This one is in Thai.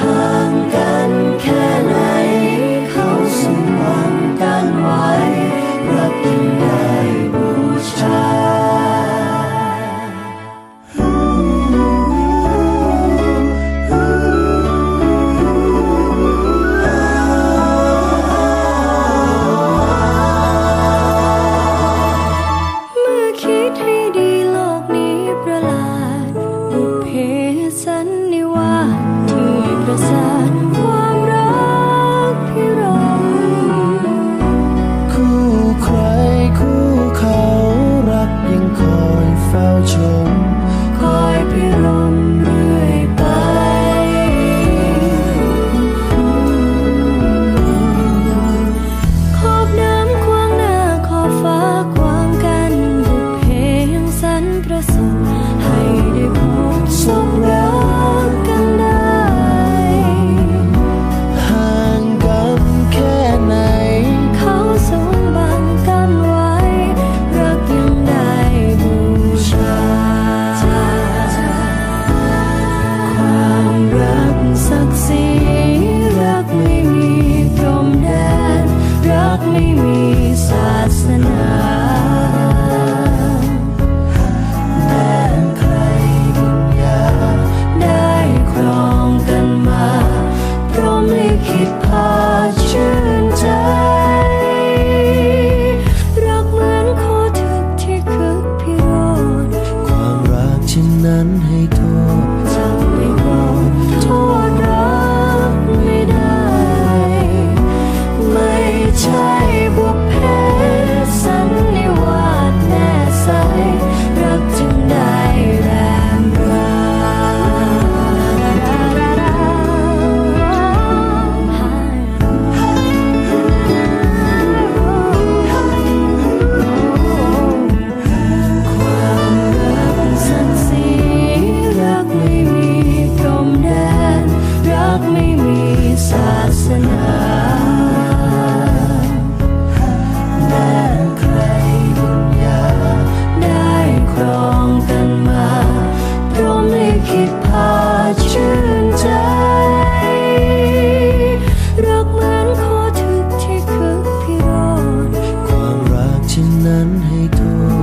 ห่างกันแค่ besar นั้นให้โทษ ศาสนาด้ใครบุญญาได้ครองกันมาพรมลิขิตพาชื่นใจ รักเหมือนโคทึกที่คึกพิรความรักที่นั้นให้ทน